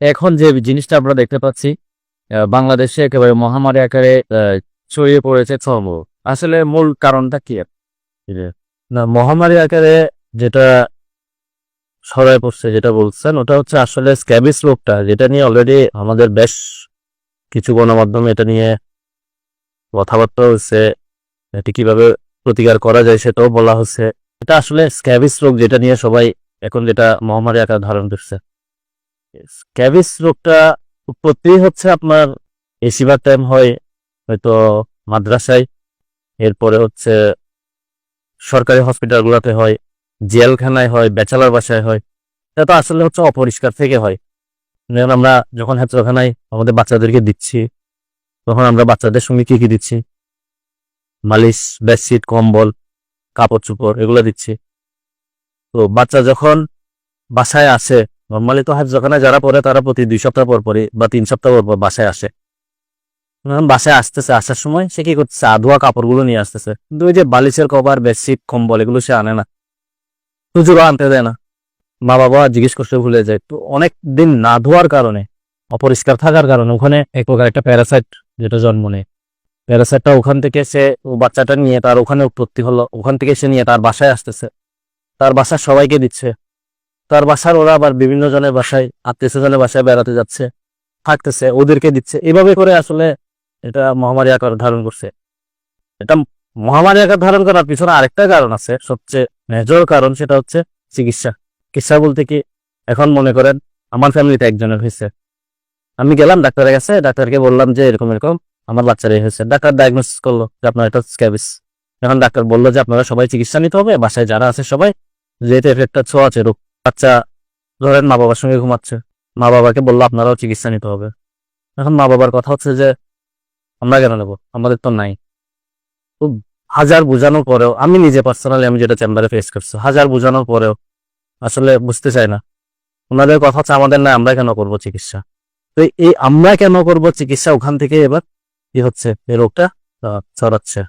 এখন যে জিনিসটা আমরা দেখতে পাচ্ছি বাংলাদেশে একেবারে মহামারী আকারে ছড়িয়ে পড়েছে চর্ম। আসলে মূল কারণটা কি? না, মহামারী আকারে যেটা ছড়ায় পড়ছে, যেটা বলছেন, ওটা হচ্ছে আসলে স্ক্যাবিস রোগটা, যেটা নিয়ে অলরেডি আমাদের বেশ কিছু গণমাধ্যমে এটা নিয়ে কথাবার্তা হচ্ছে এটি কীভাবে প্রতিকার করা যায় সেটাও বলা হচ্ছে। এটা আসলে স্ক্যাবিস রোগ যেটা নিয়ে সবাই এখন যেটা মহামারী আকার ধারণ করছে। স্ক্যাবিস রোগটা উৎপত্তি হচ্ছে আপনার বেশিরভাগ টাইম হয়, হয়তো মাদ্রাসায়। এরপরে হচ্ছে সরকারি হসপিটালগুলোতে হয়, জেলখানায় হয়, ব্যাচেলার বাসায় হয়। এটা তো আসলে হচ্ছে অপরিষ্কার থেকে হয়। যেমন আমরা যখন হেফজখানায় আমাদের বাচ্চাদেরকে দিচ্ছি, তখন আমরা বাচ্চাদের সঙ্গে কি কি দিচ্ছি? মালিশ বেডশিট কম্বল কাপড় চোপড় এগুলো দিচ্ছি। তো বাচ্চা যখন বাসায় আসে নর্মালি তো হেফজখানায় যারা পড়ে তারা প্রতি দুই সপ্তাহ পর পরই বা তিন সপ্তাহ পর পর বাসায় আসে। বাসায় আসতেছে, আসার সময় সে কি করতেছে? আধোয়া কাপড়গুলো নিয়ে আসতেছে। কিন্তু ওই যে বালিশের কভার, বেডশিট, কম্বল, এগুলো সে আনে না। হুজুরও আনতে দেয় না। মা বাবা জিজ্ঞেস করতে ভুলে যায়। তো অনেক দিন না ধোয়ার কারণে, অপরিষ্কার থাকার কারণে ওখানে এক প্রকার একটা প্যারাসাইট যেটা জন্ম নেয়। প্যারাসাইটটা ওখান থেকে সে বাচ্চাটা নিয়ে তার ওখানে উৎপত্তি হলো। ওখান থেকে সে নিয়ে তার বাসায় আসতেছে। তার বাসার সবাইকে দিচ্ছে। তার বাসার ওরা আবার বিভিন্ন জনের বাসায়, আত্মীয় স্বজনের বাসায় বেড়াতে যাচ্ছে, থাকতেছে, ওদেরকে দিচ্ছে। এভাবে করে আসলে এটা মহামারী আকার ধারণ করছে। এটা মহামারী আকার ধারণ করার পিছনে আরেকটা কারণ আছে, সবচেয়ে মেজর কারণ সেটা হচ্ছে চিকিৎসা। চিকিৎসা বলতে কি? এখন মনে করেন আমার ফ্যামিলিতে একজনের হয়েছে। আমি গেলাম ডাক্তারের কাছে, ডাক্তারকে বললাম যে এরকম এরকম আমার বাচ্চার এই হয়েছে। ডাক্তার ডায়াগনোসিস করল যে আপনার এটা স্ক্যাবিস এখন ডাক্তার বলল যে আপনারা সবাই চিকিৎসা নিতে হবে, বাসায় যারা আছে সবাই, যেহেতু ছোঁয়া আছে রোগ। বাচ্চা ধরেন মা বাবার সঙ্গে ঘুমাচ্ছে। মা বাবাকে বলল, আপনারাও চিকিৎসা নিতে হবে। এখন মা বাবার কথা হচ্ছে যে, আমরা কেন নেব? আমাদের তো নাই। তো হাজার বোঝানোর পরেও, আমি নিজে পার্সোনালি আমি যেটা চেম্বারে ফেস করছি, হাজার বোঝানোর পরেও আসলে বুঝতে চাই না। ওনাদের কথা হচ্ছে, আমাদের না আমরা কেন করব চিকিৎসা? তো এই আমরা কেন করব চিকিৎসা? ওখান থেকে এবার কি হচ্ছে? এই রোগটা ছড়াচ্ছে।